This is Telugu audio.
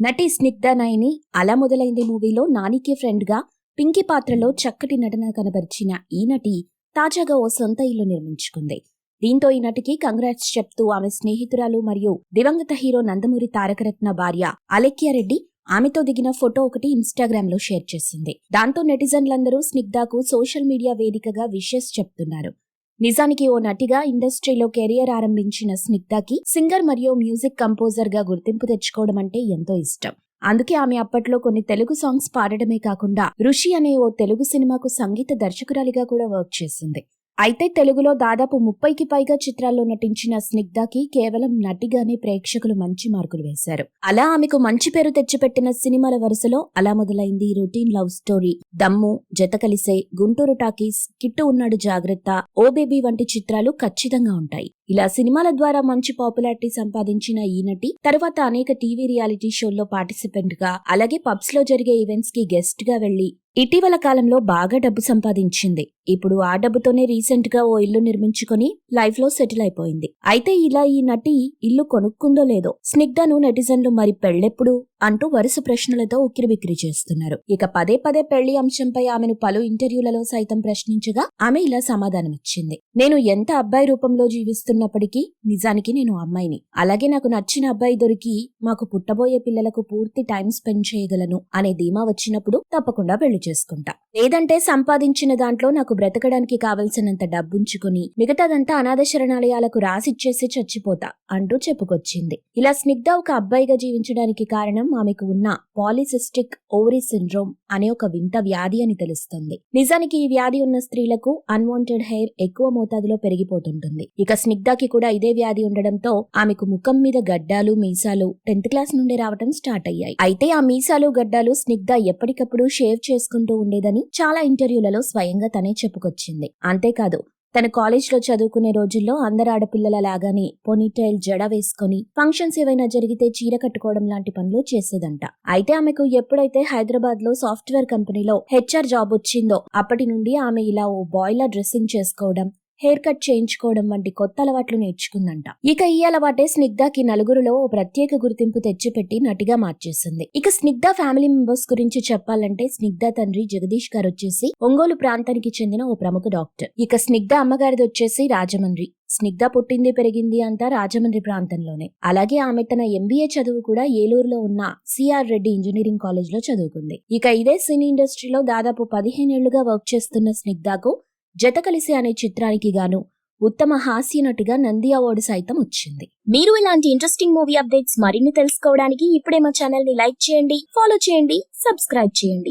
నటి స్నిగ్ధ నయని అలా మొదలైంది మూవీలో నానికి ఫ్రెండ్గా పింకి పింకీ పాత్రలో చక్కటి నటన కనబరిచిన ఈ నటి తాజాగా ఓ సొంత ఇల్లు నిర్మించుకుంది. దీంతో ఈ నటికి కంగ్రాట్స్ చెప్తూ ఆమె స్నేహితురాలు మరియు దివంగత హీరో నందమూరి తారకరత్న భార్య అలెక్యారెడ్డి ఆమెతో దిగిన ఫోటో ఒకటి ఇన్స్టాగ్రామ్లో షేర్ చేసింది. దాంతో నెటిజన్లందరూ స్నిగ్ధకు సోషల్ మీడియా వేదికగా విషెస్ చెప్తున్నారు. నిజానికి ఓ నటిగా ఇండస్ట్రీలో కెరియర్ ఆరంభించిన స్నిగ్ధకి సింగర్ మరియు మ్యూజిక్ కంపోజర్గా గుర్తింపు తెచ్చుకోవడం అంటే ఎంతో ఇష్టం. అందుకే ఆమె అప్పట్లో కొన్ని తెలుగు సాంగ్స్ పాడడమే కాకుండా ఋషి అనే ఓ తెలుగు సినిమాకు సంగీత దర్శకురాలిగా కూడా వర్క్ చేసింది. అయితే తెలుగులో దాదాపు ముప్పైకి పైగా చిత్రాల్లో నటించిన స్నిగ్ధకి కేవలం నటిగానే ప్రేక్షకులు మంచి మార్కులు వేశారు. అలా ఆమెకు మంచి పేరు తెచ్చిపెట్టిన సినిమాల వరుసలో అలా మొదలైంది రొటీన్ లవ్ స్టోరీ. దమ్ము జత కలిసే గుంటూరు టాకీస్ కిట్టు ఉన్నాడు జాగ్రత్త ఓ బేబీ వంటి చిత్రాలు ఖచ్చితంగా ఉంటాయి. ఇలా సినిమాల ద్వారా మంచి పాపులారిటీ సంపాదించిన ఈ నటి తర్వాత అనేక టీవీ రియాలిటీ షోల్లో పార్టిసిపెంట్గా అలాగే పబ్స్లో జరిగే ఈవెంట్స్కి గెస్ట్గా వెళ్ళి ఇటీవల కాలంలో బాగా డబ్బు సంపాదించింది. ఇప్పుడు ఆ డబ్బుతోనే రీసెంట్గా ఓ ఇల్లు నిర్మించుకొని లైఫ్లో సెటిల్ అయిపోయింది. అయితే ఇలా ఈ నటి ఇల్లు కొనుక్కుందో లేదో స్నిగ్ధను నెటిజన్లు మరి పెళ్ళెప్పుడు అంటూ వరుస ప్రశ్నలతో ఉక్కిరిబిక్కిరి చేస్తున్నారు. ఇక పదే పదే పెళ్ళి అంశంపై ఆమెను పలు ఇంటర్వ్యూలలో సైతం ప్రశ్నించగా ఆమె ఇలా సమాధానమిచ్చింది. నేను ఎంత అబ్బాయి రూపంలో జీవిస్తున్నప్పటికీ నిజానికి నేను అమ్మాయిని. అలాగే నాకు నచ్చిన అబ్బాయి దొరికి మాకు పుట్టబోయే పిల్లలకు పూర్తి టైం స్పెండ్ చేయగలను అనే ధీమా వచ్చినప్పుడు తప్పకుండా పెళ్ళి చేసుకుంటా. లేదంటే సంపాదించిన దాంట్లో నాకు బ్రతకడానికి కావలసినంత డబ్బుంచుకుని మిగతాదంతా అనాథ శరణాలయాలకు రాసిచ్చేసి చచ్చిపోతా అంటూ చెప్పుకొచ్చింది. ఇలా స్నిగ్ధ ఒక అబ్బాయిగా జీవించడానికి కారణం ఆమెకు ఉన్న పాలిసిస్టిక్ ఓవరీ సిండ్రోమ్ అనే ఒక వింత వ్యాధి అని తెలుస్తుంది. నిజానికి ఈ వ్యాధి ఉన్న స్త్రీలకు అన్వాంటెడ్ హెయిర్ ఎక్కువ మోతాదులో పెరిగిపోతుంటుంది. ఇక స్నిగ్ధకి కూడా ఇదే వ్యాధి ఉండడంతో ఆమెకు ముఖం మీద గడ్డాలు మీసాలు టెన్త్ క్లాస్ నుండి రావటం స్టార్ట్ అయ్యాయి. అయితే ఆ మీసాలు గడ్డాలు స్నిగ్ధ ఎప్పటికప్పుడు షేవ్ చేసుకుంటూ ఉండేదని చాలా ఇంటర్వ్యూలలో స్వయంగా తనే చెప్పుకొచ్చింది. అంతేకాదు తన కాలేజ్లో చదువుకునే రోజుల్లో అందరు ఆడపిల్లల లాగానే పొనీటైల్ జడ వేసుకొని ఫంక్షన్స్ ఏవైనా జరిగితే చీర కట్టుకోవడం లాంటి పనులు చేసేదంట. అయితే ఆమెకు ఎప్పుడైతే హైదరాబాద్లో సాఫ్ట్వేర్ కంపెనీలో హెచ్ఆర్ జాబ్ వచ్చిందో అప్పటి నుండి ఆమె ఇలా ఓ బాయిలర్ డ్రెస్సింగ్ చేసుకోవడం హెయిర్ కట్ చేయించుకోవడం వంటి కొత్త అలవాట్లు నేర్చుకుందంట. ఇక ఈ అలవాటే స్నిగ్ధాకి నలుగురులో ఓ ప్రత్యేక గుర్తింపు తెచ్చిపెట్టి నటిగా మార్చేసింది. ఇక స్నిగ్ధ ఫ్యామిలీ మెంబర్స్ గురించి చెప్పాలంటే స్నిగ్ధ తండ్రి జగదీష్ గారు వచ్చేసి ఒంగోలు ప్రాంతానికి చెందిన ఓ ప్రముఖ డాక్టర్. ఇక స్నిగ్ధ అమ్మగారిది వచ్చేసి రాజమండ్రి. స్నిగ్ధ పుట్టింది పెరిగింది అంతా రాజమండ్రి ప్రాంతంలోనే. అలాగే ఆమె తన ఎంబీఏ చదువు కూడా ఏలూరులో ఉన్న సిఆర్ రెడ్డి ఇంజనీరింగ్ కాలేజ్లో చదువుకుంది. ఇక ఇదే సినీ ఇండస్ట్రీలో దాదాపు పదిహేనేళ్ళుగా వర్క్ చేస్తున్న స్నిగ్ధకు జత కలిసి అనే చిత్రానికి గాను ఉత్తమ హాస్య నటుగా నంది అవార్డు సైతం వచ్చింది. మీరు ఇలాంటి ఇంట్రెస్టింగ్ మూవీ అప్డేట్స్ మరిన్ని తెలుసుకోవడానికి ఇప్పుడే మా ఛానల్ని లైక్ చేయండి ఫాలో చేయండి సబ్స్క్రైబ్ చేయండి.